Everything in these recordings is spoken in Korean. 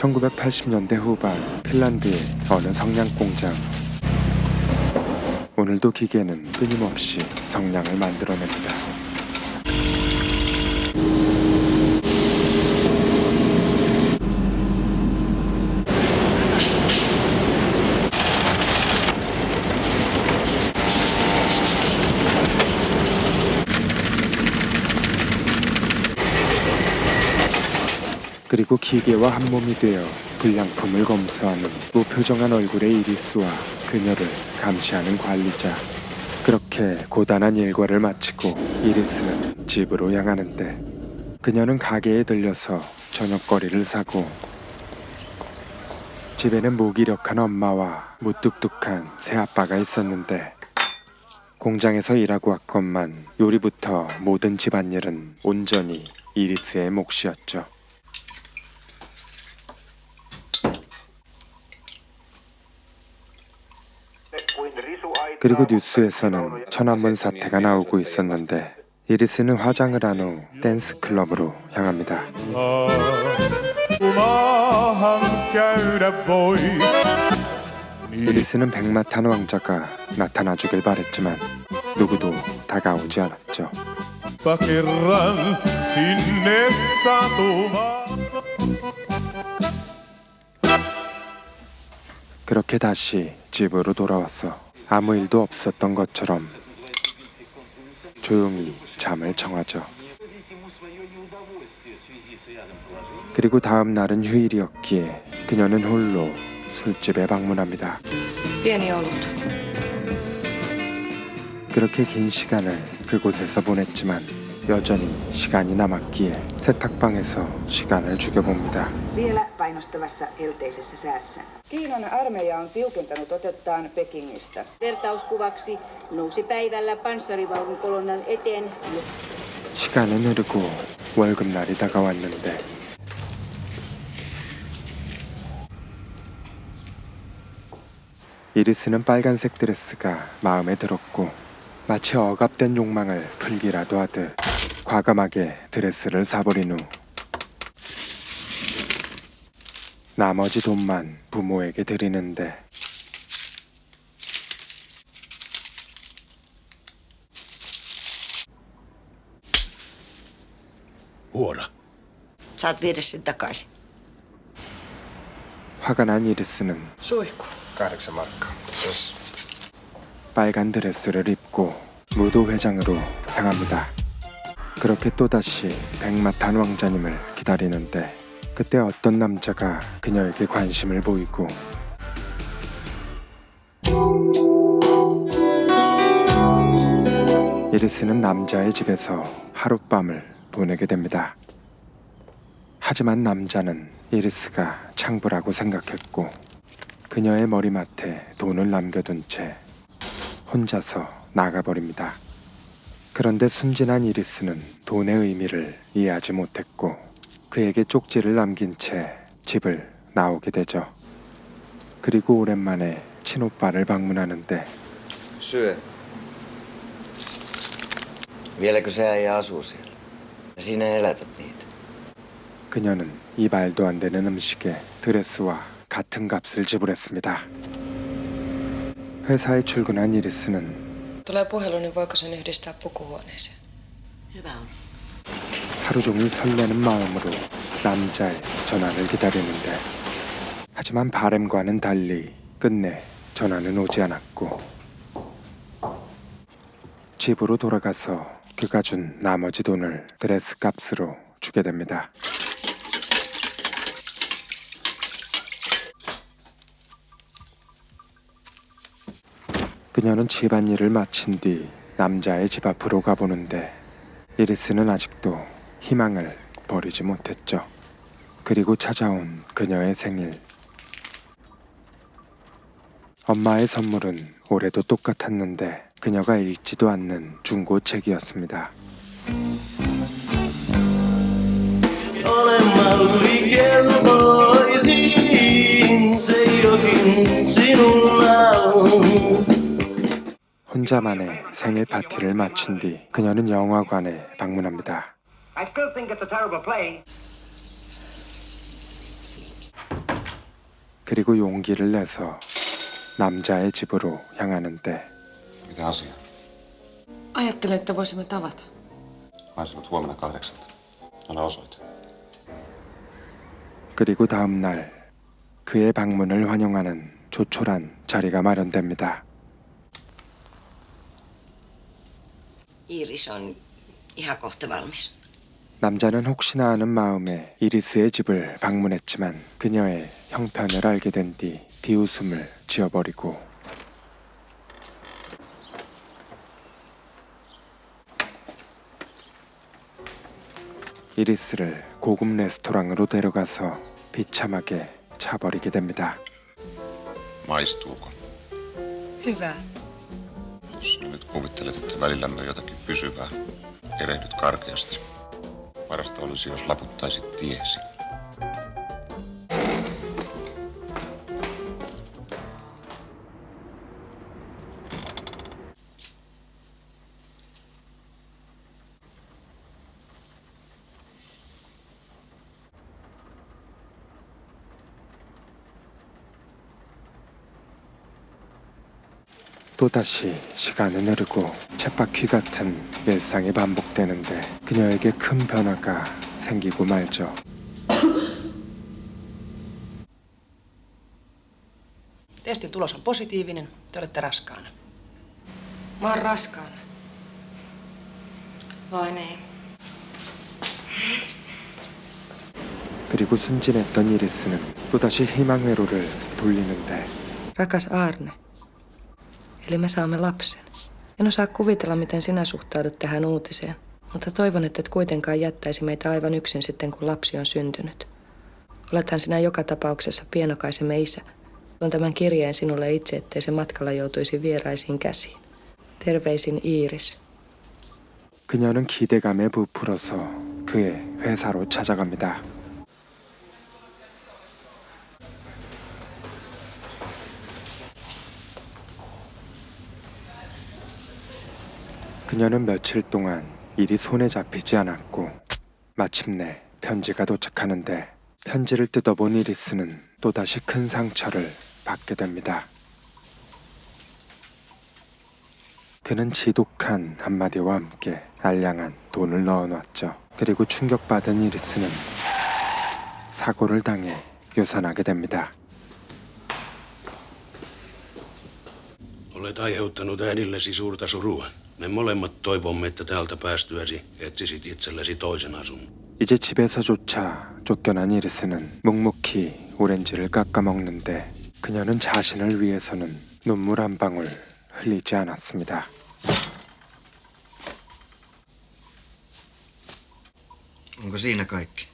1980년대 후반 핀란드의 어느 성냥 공장. 오늘도 기계는 끊임없이 성냥을 만들어냅니다. 그리고 기계와 한 몸이 되어 불량품을 검수하는 무표정한 얼굴의 이리스와 그녀를 감시하는 관리자. 그렇게 고단한 일과를 마치고 이리스는 집으로 향하는데 그녀는 가게에 들려서 저녁거리를 사고 집에는 무기력한 엄마와 무뚝뚝한 새아빠가 있었는데 공장에서 일하고 왔건만 요리부터 모든 집안일은 온전히 이리스의 몫이었죠. 그리고 뉴스에서는 천안문 사태가 나오고 있었는데 이리스는 화장을 한 후 댄스 클럽으로 향합니다. 이리스는 백마탄 왕자가 나타나 주길 바랬지만 누구도 다가오지 않았죠. 그렇게 다시 집으로 돌아와서 아무 일도 없었던 것처럼 조용히 잠을 청하죠. 그리고 다음 날은 휴일이었기에 그녀는 홀로 술집에 방문합니다. 그렇게 긴 시간을 그곳에서 보냈지만 여전히 시간이 남았기에 세탁방에서 시간을 죽여봅니다. Painostavassa helteisessä säässä. Kiinan armeija on tiukentanut otettaan Pekingistä. Vertauskuvaksi nousi päivällä panssarivaunukolonnan eteen 시간은 흐르고 월급날이 다가왔는데 이리스는 빨간색 드레스가 마음에 들었고 마치 억압된 욕망을 풀기라도 하듯 과감하게 드레스를 사버린 후 나머지 돈만 부모에게 드리는데 Huora. Saat viedä sen takaisin. 화가 난 이리스는 Suihku. Kahdeksan markkaa. Jos 빨간 드레스를 입고 무도회장으로 향합니다. 그렇게 또다시 백마탄 왕자님을 기다리는데 그때 어떤 남자가 그녀에게 관심을 보이고 이리스는 남자의 집에서 하룻밤을 보내게 됩니다. 하지만 남자는 이리스가 창부라고 생각했고 그녀의 머리맡에 돈을 남겨둔 채 혼자서 나가버립니다. 그런데 순진한 이리스는 돈의 의미를 이해하지 못했고 그에게 쪽지를 남긴 채 집을 나오게 되죠. 그리고 오랜만에 친오빠를 방문하는데 Syö. Vieläkö se äijä asuu siellä? Ja sinä elätät niitä. 그녀는 이 말도 안 되는 음식에 드레스와 같은 값을 지불했습니다. 회사에 출근한 이리스는 Tulee puhelu, niin voiko sen yhdistää pukuhuoneeseen? Hyvä on. 하루 종일 설레는 마음으로 남자의 전화를 기다리는데 하지만 바램과는 달리 끝내 전화는 오지 않았고 집으로 돌아가서 그가 준 나머지 돈을 드레스 값으로 주게 됩니다. 그녀는 집안일을 마친 뒤 남자의 집 앞으로 가보는데 이리스는 아직도 희망을 버리지 못했죠. 그리고 찾아온 그녀의 생일. 엄마의 선물은 올해도 똑같았는데 그녀가 읽지도 않는 중고 책이었습니다. Sinulla on. 혼자만의 생일 파티를 마친 뒤 그녀는 영화관에 방문합니다. I still think it's a terrible play. 그리고 용기를 내서 남자의 집으로 향하는데 Mitä asiaa? Ajattelin, että voisimme tavata. Hain sinut huomenna kahdeksalta. Anna osoite. 그리고 다음 날 그의 방문을 환영하는 조촐한 자리가 마련됩니다. Iiris on ihan kohta valmis. 남자는 혹시나 하는 마음에 이리스의 집을 방문했지만 그녀의 형편을 알게 된 뒤 비웃음을 지어버리고 이리스를 고급 레스토랑으로 데려가서 비참하게 차버리게 됩니다. Maistuuko? Hyvä. Jos sinä nyt kuvittelet, että välillämme on jotakin pysyvää, erehdyt karkeasti. Parasta olisi, jos laputtaisit tiesi. 또다시 시간은 흐르고 쳇바퀴 같은 일상이 반복되는데 그녀에게 큰 변화가 생기고 말죠. Testin tulos on positiivinen. Te olette raskaana. Mä oon raskaana. Vai niin? 그리고 순진했던 이리스는 또다시 희망 회로를 돌리는데 Rakas Arne. Eli me saamme lapsen. En osaa kuvitella, miten sinä suhtaudut tähän uutiseen, mutta toivon, että et kuitenkaan jättäisi meitä aivan yksin sitten, kun lapsi on syntynyt. Olethan sinä joka tapauksessa pienokaisemme isä. On tämän kirjeen sinulle itse, ettei se matkalla joutuisi vieraisiin käsiin. Terveisin Iiris. 그녀는 기대감에 부풀어서 그의 회사로 찾아갑니다. 그녀는 며칠 동안 일이 손에 잡히지 않았고 마침내 편지가 도착하는데 편지를 뜯어본 이리스는 또다시 큰 상처를 받게 됩니다. 그는 지독한 한마디와 함께 알량한 돈을 넣어놨죠. 그리고 충격받은 이리스는 사고를 당해 유산하게 됩니다. Olet aiheuttanut surua. Me molemmat toivomme, että täältä päästyäsi etsisit itsellesi toisen asunnon. 이제 집에서조차 쫓겨난 이리스는 묵묵히 오렌지를 깎아 먹는데 그녀는 자신을 위해서는 눈물 한 방울 흘리지 않았습니다. Onko siinä kaikki?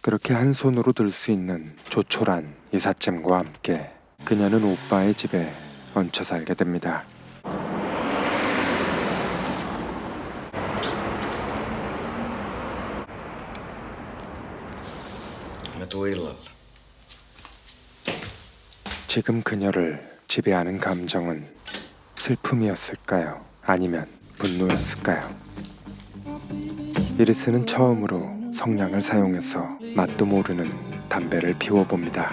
그렇게 한 손으로 들 수 있는 조촐한 이삿짐과 함께 그녀는 오빠의 집에 얹혀 살게 됩니다. 지금 그녀를 지배하는 감정은 슬픔이었을까요? 아니면 분노였을까요? 이리스는 처음으로 성냥을 사용해서 맛도 모르는 담배를 피워봅니다.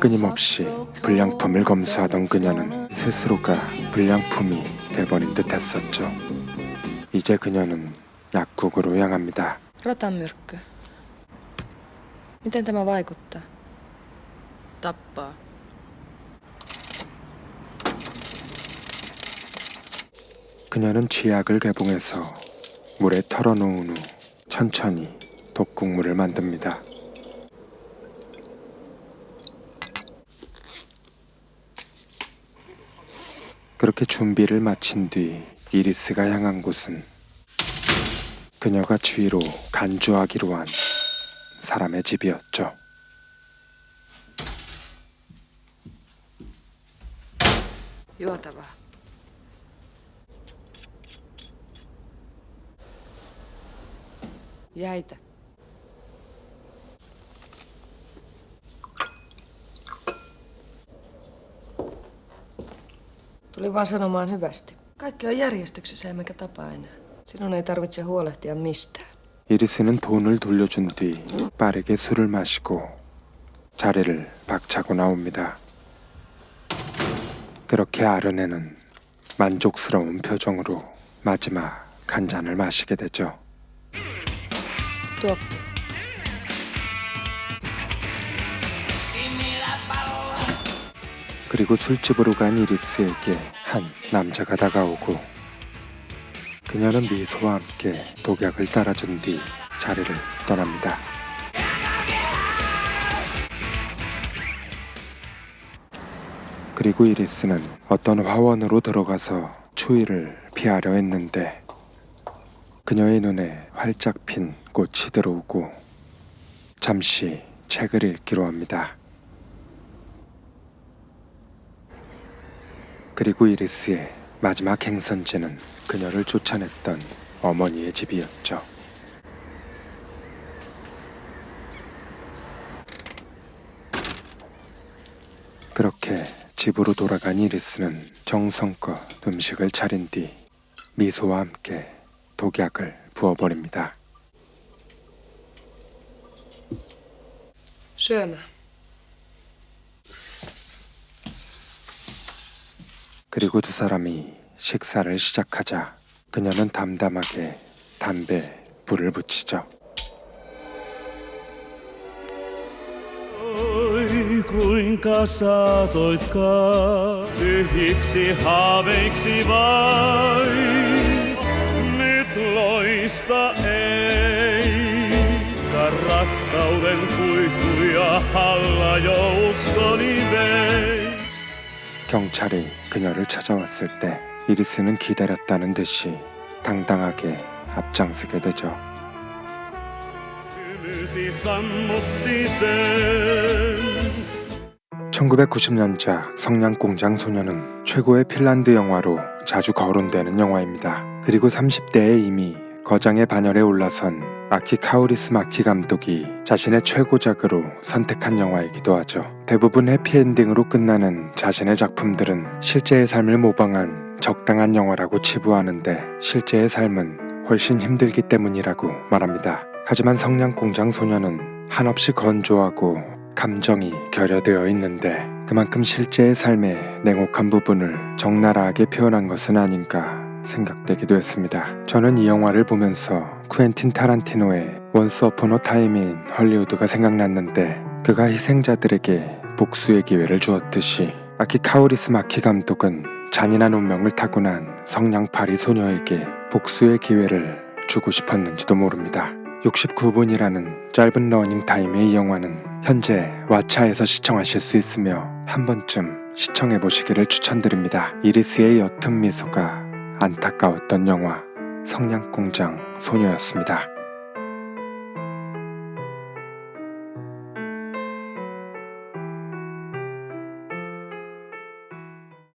끊임없이 불량품을 검수하던 그녀는 스스로가 불량품이 돼버린 듯 했었죠. 이제 그녀는 약국으로 향합니다. Rotanmyrkky. Miten tämä vaikuttaa? Tappaa. 그녀는 쥐약을 개봉해서 물에 털어놓은 후 천천히 독국물을 만듭니다. 그렇게 준비를 마친 뒤 이리스가 향한 곳은 그녀가 쥐로 간주하기로 한 사람의 집이었죠. Juotavaa. Jäitä. Tuli vaan sanomaan hyvästi. Kaikki on järjestyksessä emmekä tapa enää. Sinun ei tarvitse huolehtia mistään. 이리스는 돈을 돌려준 뒤 빠르게 술을 마시고 자리를 박차고 나옵니다. 그렇게 아르네는 만족스러운 표정으로 마지막 한 잔을 마시게 되죠. Tuo 그리고 술집으로 간 이리스에게 한 남자가 다가오고 그녀는 미소와 함께 독약을 따라준 뒤 자리를 떠납니다. 그리고 이리스는 어떤 화원으로 들어가서 추위를 피하려 했는데 그녀의 눈에 활짝 핀 꽃이 들어오고 잠시 책을 읽기로 합니다. 그리고 이리스의 마지막 행선지는 그녀를 쫓아냈던 어머니의 집이었죠. 그렇게 집으로 돌아간 이리스는 정성껏 음식을 차린 뒤 미소와 함께 독약을 부어버립니다. syömään. 그리고 두 사람이 식사를 시작하자 그녀는 담담하게 담배 불을 붙이죠. Oi, kuinka saatoitkaan tyhjiksi haaveiksi vain. Nyt loista eikä rakkauden kuituja halla jouskoni vei. 경찰이 그녀를 찾아왔을 때 이리스는 기다렸다는 듯이 당당하게 앞장서게 되죠. Hymysi sammutti sen. 1990년작 성냥공장 소녀는 최고의 핀란드 영화로 자주 거론되는 영화입니다. 그리고 30대에 이미 거장의 반열에 올라선 아키 카우리스 마키 감독이 자신의 최고작으로 선택한 영화이기도 하죠. 대부분 해피엔딩으로 끝나는 자신의 작품들은 실제의 삶을 모방한 적당한 영화라고 치부하는데 실제의 삶은 훨씬 힘들기 때문이라고 말합니다. 하지만 성냥공장 소녀는 한없이 건조하고 감정이 결여되어 있는데 그만큼 실제의 삶의 냉혹한 부분을 적나라하게 표현한 것은 아닌가 생각되기도 했습니다. 저는 이 영화를 보면서 쿠엔틴 타란티노의 원스 어폰 어 타임인 헐리우드가 생각났는데 그가 희생자들에게 복수의 기회를 주었듯이 아키 카오리스 마키 감독은 잔인한 운명을 타고난 성냥팔이 소녀에게 복수의 기회를 주고 싶었는지도 모릅니다. 69분이라는 짧은 러닝 타임의 이 영화는 현재 왓챠에서 시청하실 수 있으며 한 번쯤 시청해 보시기를 추천드립니다. 이리스의 옅은 미소가 안타까웠던 영화 성냥공장 소녀였습니다.